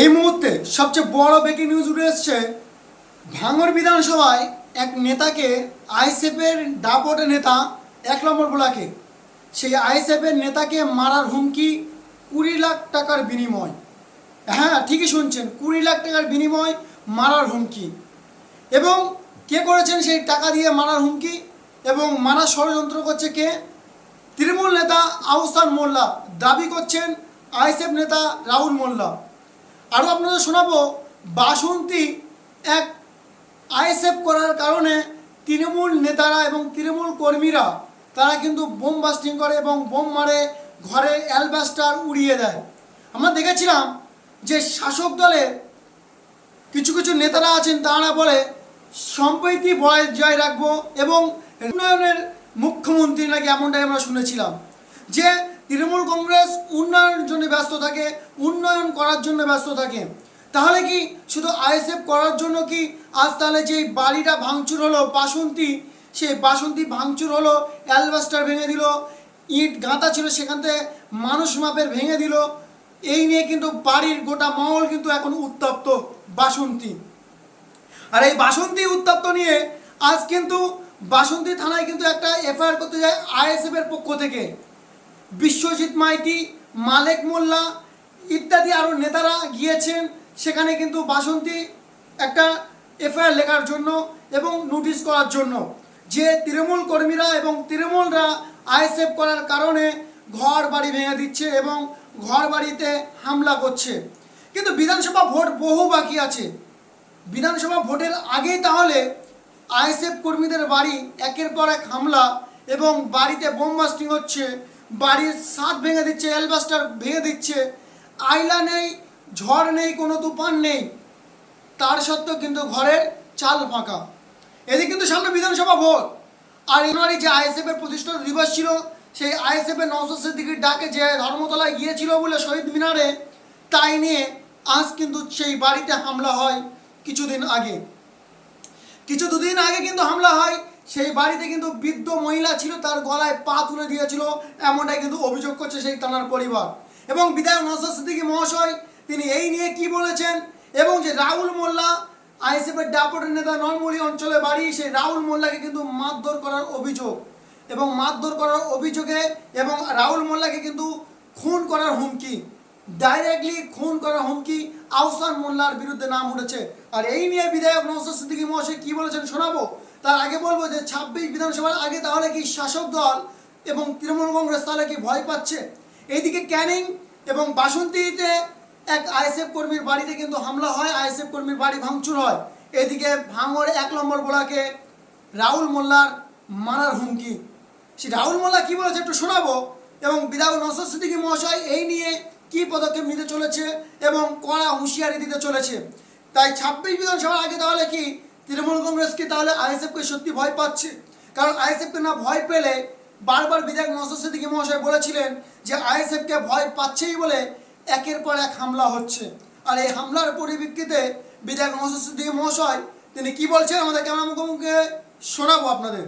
এই মুহূর্তে সবচেয়ে বড় ব্রেকিং নিউজ উঠে এসছে। ভাঙর বিধানসভায় এক নেতাকে আইসেফের দাপটে নেতা এক নম্বর ব্লকে। সেই আইসেফের নেতাকে মারার হুমকি কুড়ি লাখ টাকার বিনিময়। হ্যাঁ ঠিকই শুনছেন, কুড়ি লাখ টাকার বিনিময় মারার হুমকি। এবং কে করেছেন সেই টাকা দিয়ে মারার হুমকি? এবং মারার ষড়যন্ত্র করছে কে? তৃণমূল নেতা আহসান মোল্লা দাবি করছেন আইসেফ নেতা রাহুল মোল্লা। আরও আপনাদের শোনাবো, বাসন্তী এক আইএসএফ করার কারণে তৃণমূল নেতারা এবং তৃণমূল কর্মীরা, তারা কিন্তু বোম বাস্টিং করে এবং বোম মারে, ঘরে অ্যালবাস্টার উড়িয়ে দেয়। আমরা দেখেছিলাম যে শাসক দলে কিছু কিছু নেতারা আছেন, তারা বলে, সম্প্রীতি বজায় রাখব এবং উন্নয়নের মুখ্যমন্ত্রী নাকি এমনটাই আমরা শুনেছিলাম, যে তৃণমূল কংগ্রেস উন্নয়নের জন্য ব্যস্ত থাকে, উন্নয়ন করার জন্য ব্যস্ত থাকে। তাহলে কি শুধু আইএসএফ করার জন্য কি আজ তাহলে যে বাড়িটা ভাঙচুর হলো, বাসন্তী, সেই বাসন্তী ভাঙচুর হলো, অ্যালবাস্টার ভেঙে দিল, ইট গাঁথা ছিল সেখান থেকে মানুষ মাপের ভেঙে দিল, এই নিয়ে কিন্তু বাড়ির গোটা মহল কিন্তু এখন উত্তপ্ত বাসন্তী। আর এই বাসন্তী উত্তপ্ত নিয়ে আজ কিন্তু বাসন্তী থানায় কিন্তু একটা এফআইআর করতে যায় আইএসএফ এর পক্ষ থেকে। বিশ্বজিৎ মাইতি, মালেক মোল্লা ইত্যাদি আরও নেতারা গিয়েছেন। সেখানে কিন্তু বাসন্তী একটা এফআইআর লেখার জন্য এবং নোটিশ করার জন্য। যে তৃণমূল কর্মীরা এবং তৃণমূলরা আইএসএফ করার কারণে ঘর বাড়ি ভেঙে দিচ্ছে এবং ঘর বাড়িতে হামলা করছে। কিন্তু বিধানসভা ভোট বহু বাকি আছে। বিধানসভা ভোটের আগেই তাহলে আইএসএফ কর্মীদের বাড়ি একের পর এক হামলা এবং বাড়িতে বোম বাস্টিং হচ্ছে বাড়ির ছাদ ভেঙে দিচ্ছে, অ্যালবাস্টার ভেঙে দিচ্ছে। আইলা নেই, ঝড় নেই, কোনো তুফান নেই। তার সত্ত্বেও কিন্তু ঘরের চাল ফাঁকা। এদিকে কিন্তু সামনে বিধানসভা ভোট। আর এনারই যে আইএসএফ এর প্রতিষ্ঠা দিবস ছিল, সেই আইএসএফ এর নওশাদ সিদ্দিকির ডাকে যে ধর্মতলায় গিয়েছিল বলে শহীদ মিনারে, তাই নিয়ে আজ কিন্তু সেই বাড়িতে হামলা হয় কিছুদিন আগে। কিছু দুদিন আগে কিন্তু হামলা হয় সেই বাড়িতে কিন্তু বৃদ্ধ মহিলা ছিল, তার গলায় পা তুলে দিয়েছিল, এমনটাই কিন্তু অভিযোগ করছে সেই থানার পরিবার। এবং বিধায়ক নসর সিদ্দিকী মহাশয়, তিনি এই নিয়ে কি বলেছেন? এবং যে রাহুল মোল্লা, আইএসএফের ডাপটের নেতা নলমুড়ি অঞ্চলে বাড়ি, সেই রাহুল মোল্লাকে কিন্তু মারধর করার অভিযোগ। এবং মারধর করার অভিযোগে এবং রাহুল মোল্লাকে কিন্তু খুন করার হুমকি। ডাইরেক্টলি খুন করার হুমকি আহসান মোল্লার বিরুদ্ধে নাম উঠেছে। আর এই নিয়ে বিধায়ক নৌসাদ সিদ্দিকী মহাশয় কি বলেছেন শোনাবো? তার আগে বলব যে ছাব্বিশ বিধানসভার আগে তাহলে কি শাসক দল এবং তৃণমূল কংগ্রেস তাহলে কি ভয় পাচ্ছে? এইদিকে ক্যানিং এবং বাসন্তীতে এক আইএসএফ কর্মীর বাড়িতে কিন্তু হামলা হয়, আইএসএফ কর্মীর বাড়ি ভাঙচুর হয়। এদিকে ভাঙর এক নম্বর বোলাকে রাহুল মোল্লার মারার হুমকি। সে রাহুল মোল্লা কি বলেছে একটু শোনাবো? এবং বিধায়ক নসর মহাশয় এই নিয়ে কি পদক্ষেপ নিতে চলেছে এবং কড়া হুঁশিয়ারি দিতে চলেছে? তাই ছাব্বিশ বিধানসভার আগে তাহলে কি তৃণমূল কংগ্রেস কি তাহলে আইএসএফকে সত্যি ভয় পাচ্ছে? কারণ আইএসএফকে না ভয় পেলে বারবার বিধায়ক নসর সিদ্দিকী মহাশয় বলেছিলেন যে আইএসএফকে ভয় পাচ্ছেই বলে একের পর এক হামলা হচ্ছে। আর এই হামলার পরিপ্রেক্ষিতে বিধায়ক নসর সিদ্দিকী মহাশয় তিনি কি বলছেন? আমাদের ক্যামেরা মুখোমুখি শোনাবো আপনাদের।